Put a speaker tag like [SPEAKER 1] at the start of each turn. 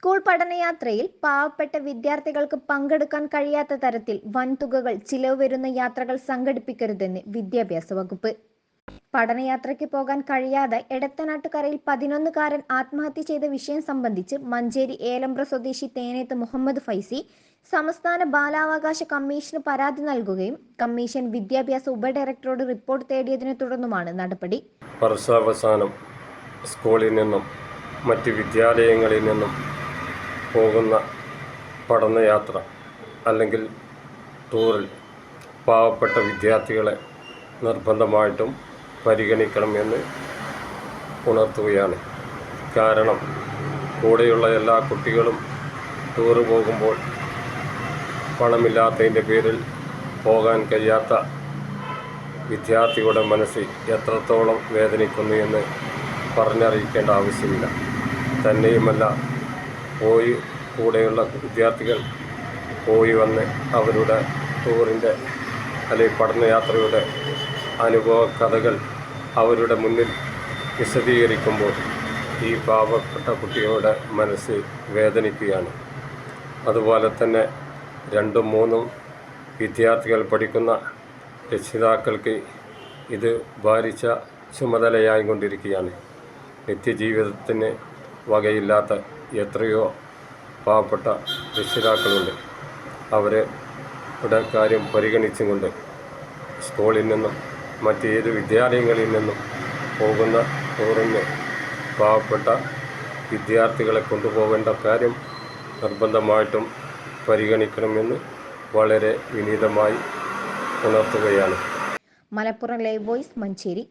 [SPEAKER 1] School പഠനയാത്രയിൽ പാവപ്പെട്ട വിദ്യാർത്ഥികൾക്ക് പങ്കെടുക്കാൻ കഴിയാത്ത തരത്തിൽ വൻതുകകൾ ചിലവ് വരുന്ന യാത്രകൾ സംഘടിപ്പിക്കരുതെന്ന് വിദ്യാഭ്യാസ വകുപ്പ്. പഠനയാത്രയ്ക്ക് പോകാൻ കഴിയാതെ എടത്തനാട്ടുകരയിൽ പതിനൊന്നുകാരൻ ആത്മഹത്യ ചെയ്ത വിഷയം സംബന്ധിച്ച് മഞ്ചേരി ഏലമ്പ്ര സ്വദേശി തേനേത്ത് മുഹമ്മദ് ഫൈസി സംസ്ഥാന ബാലാവകാശ കമ്മീഷന് പരാതി നൽകുകയും കമ്മീഷൻ വിദ്യാഭ്യാസ ഉപഡയറക്ടറോട് റിപ്പോർട്ട് തേടിയതിനെ തുടർന്നുമാണ് നടപടി.
[SPEAKER 2] വർഷാവസാനം സ്കൂളിൽ നിന്നും മറ്റ് വിദ്യാലയങ്ങളിൽ നിന്നും പോകുന്ന പഠനയാത്ര അല്ലെങ്കിൽ ടൂറിൽ പാവപ്പെട്ട വിദ്യാർത്ഥികളെ നിർബന്ധമായിട്ടും പരിഗണിക്കണം എന്ന് ഉണർത്തുകയാണ്. കാരണം കൂടെയുള്ള എല്ലാ കുട്ടികളും ടൂറ് പോകുമ്പോൾ പണമില്ലാത്തതിന്റെ പേരിൽ പോകാൻ കഴിയാത്ത വിദ്യാർത്ഥിയുടെ മനസ്സിൽ എത്രത്തോളം വേദനിക്കുന്നു എന്ന് പറഞ്ഞറിയിക്കേണ്ട ആവശ്യമില്ല. തന്നെയുമല്ല പോയി കൂടെയുള്ള വിദ്യാർത്ഥികൾ പോയി വന്ന് അവരുടെ ടൂറിന്റെ അല്ലെങ്കിൽ പഠനയാത്രയുടെ അനുഭവ കഥകൾ അവരുടെ മുന്നിൽ വിശദീകരിക്കുമ്പോൾ ഈ പാവപ്പെട്ട കുട്ടികളുടെ മനസ്സ് വേദനിക്കുകയാണ്. അതുപോലെ തന്നെ രണ്ടും മൂന്നും വിദ്യാർത്ഥികൾ പഠിക്കുന്ന രക്ഷിതാക്കൾക്ക് ഇത് ഭാരിച്ച ചുമതലയായി കൊണ്ടിരിക്കുകയാണ് നിത്യജീവിതത്തിന് വകയില്ലാത്ത എത്രയോ പാവപ്പെട്ട രക്ഷിതാക്കളുണ്ട്. അവരെ ഇവിടെ കാര്യം പരിഗണിച്ചും കൊണ്ട് സ്കൂളിൽ നിന്നും മറ്റേത് വിദ്യാലയങ്ങളിൽ നിന്നും പോകുന്ന ടൂറിന് പാവപ്പെട്ട വിദ്യാർത്ഥികളെ കൊണ്ടുപോകേണ്ട കാര്യം നിർബന്ധമായിട്ടും പരിഗണിക്കണമെന്ന് വളരെ വിനീതമായി ഉണർത്തുകയാണ്.
[SPEAKER 1] Malappuram live voice Manjeri.